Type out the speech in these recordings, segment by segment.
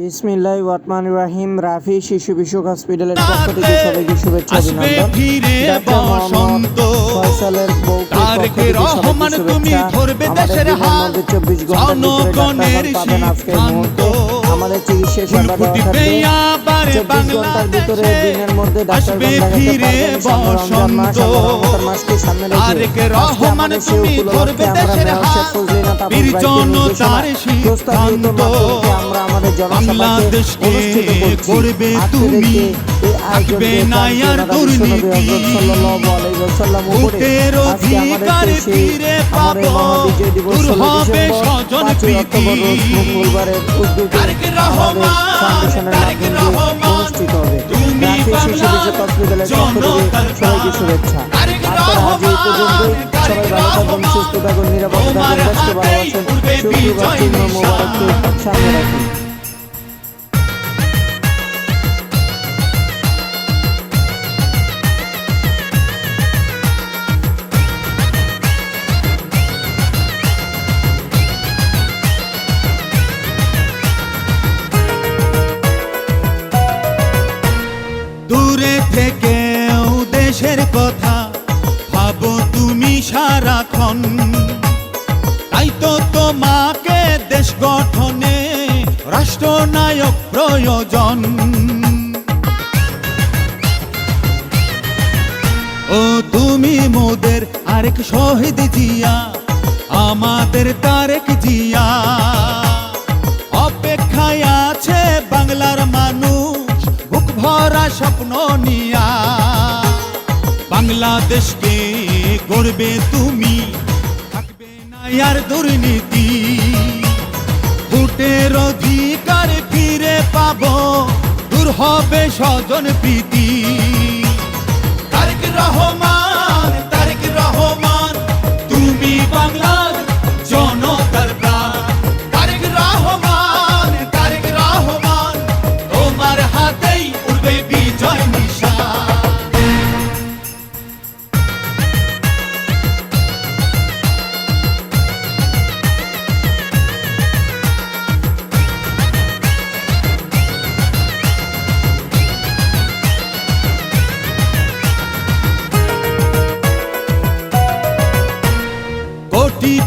বিসমিল্লাহ ওয়াটমান রাহিম। রাফি শিশু বিশুক হসপিটালের পক্ষ থেকে সবাইকে শুভেচ্ছা অভিনন্দন। ফয়সালের রহমান তুমি ধরবে দেশের দিনের হাল, মধ্যে 24 ঘণ্টার ভিতরে জনগণের ডাক্তার পাবেন আজকের মুহূর্তে। আমাদের চিকিৎসা সেবা দেওয়া থাকবে। আবার 24 ঘণ্টার ভিতরে বাংলাদেশে দিনের মধ্যে ডাক্তার ফিরে বসন্ত। সামনে রেখে রহমান তুমি আমরা দেশের হাত। বীর জনতার সিদ্ধান্ত। আমরা আমাদের জনসভাকে বাংলাদেশকে অনুষ্ঠিত করছি। তুমি, থাকবে না আর দুর্নীতি। ভোটের অধিকার ফিরে পাবো, দূর হবে স্বজন 5 অক্টোবর রোজ প্রীতি। তারেক রহমান, তারেক রহমান, তুমি বাংলার জনতার। শুভেচ্ছা তারেক রহমান, থাকুন সুস্থ থাকুন নিরাপদে থাকুন হাতেই ভালোবাসেন শুক্রবার। মোবারককে সামনে রাখুন সারাক্ষণ তাই তো তোমাকে দেশ গঠনে রাষ্ট্রনায়ক প্রয়োজন। ও তুমি মোদের আরেক শহীদ জিয়া, আমাদের তারেক জিয়া। অপেক্ষায় আছে বাংলার মানুষ, বুক ভরা স্বপ্ন নিয়া। বাংলাদেশকে গড়বে তুমি আর দুর্নীতি। ভোটের অধিকার ফিরে পাব দূর হবে স্বজন প্রীতি। তারেক রহমান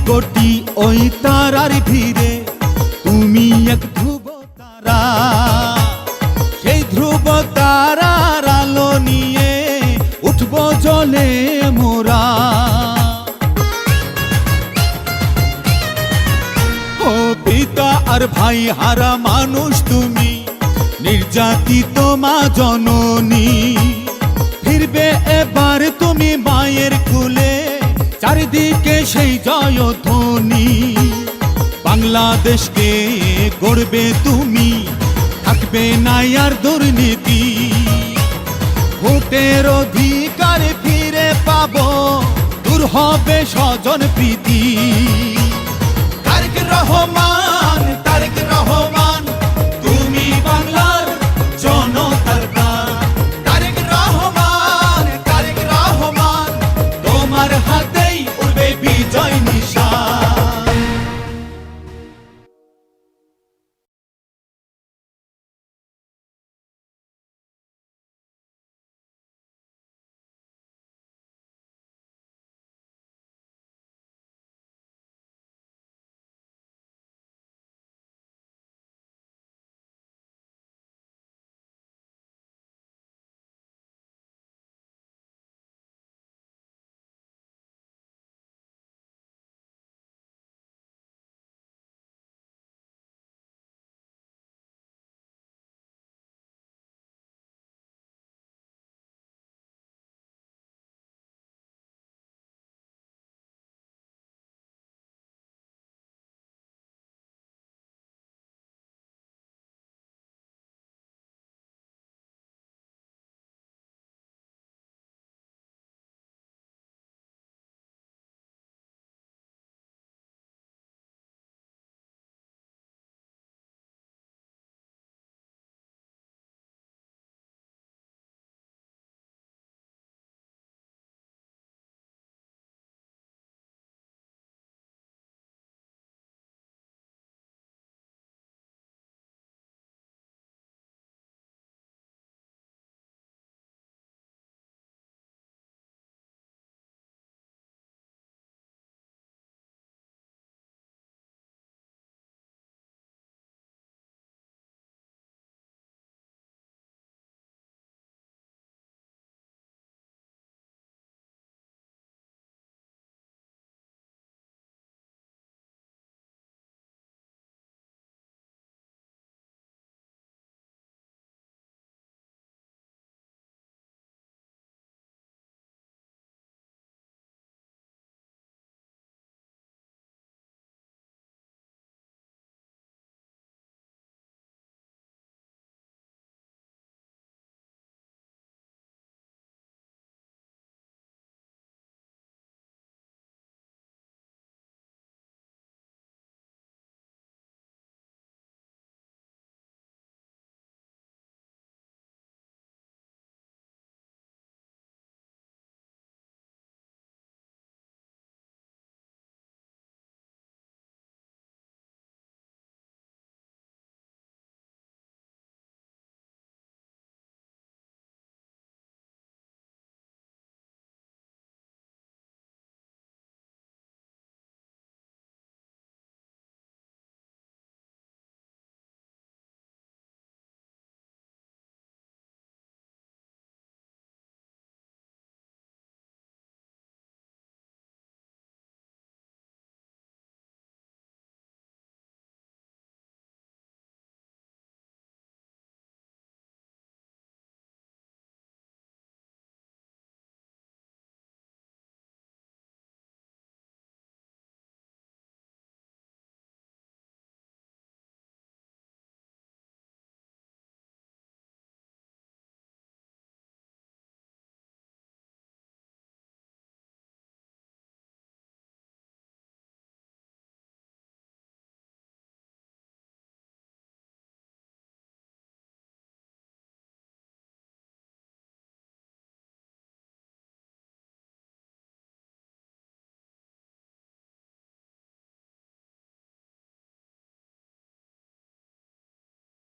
কোটি ওই তারার ভিড়ে, তুমি এক ধ্রুব তারা। সেই ধ্রুব তারার আলো নিয়ে উঠবো জলে মোরা। ও পিতা আর ভাই হারা মানুষ তুমি, নির্যাতিত মা জননী। ফিরবে এবার তুমি মায়ের কুলে চারিদিকে সেই জয় ধ্বনি বাংলাদেশকে গড়বে তুমি, থাকবে না আর দুর্নীতি। ভোটের অধিকার ফিরে পাব, দূর হবে স্বজন প্রীতি। তারেক রহমান তারেক রহমান।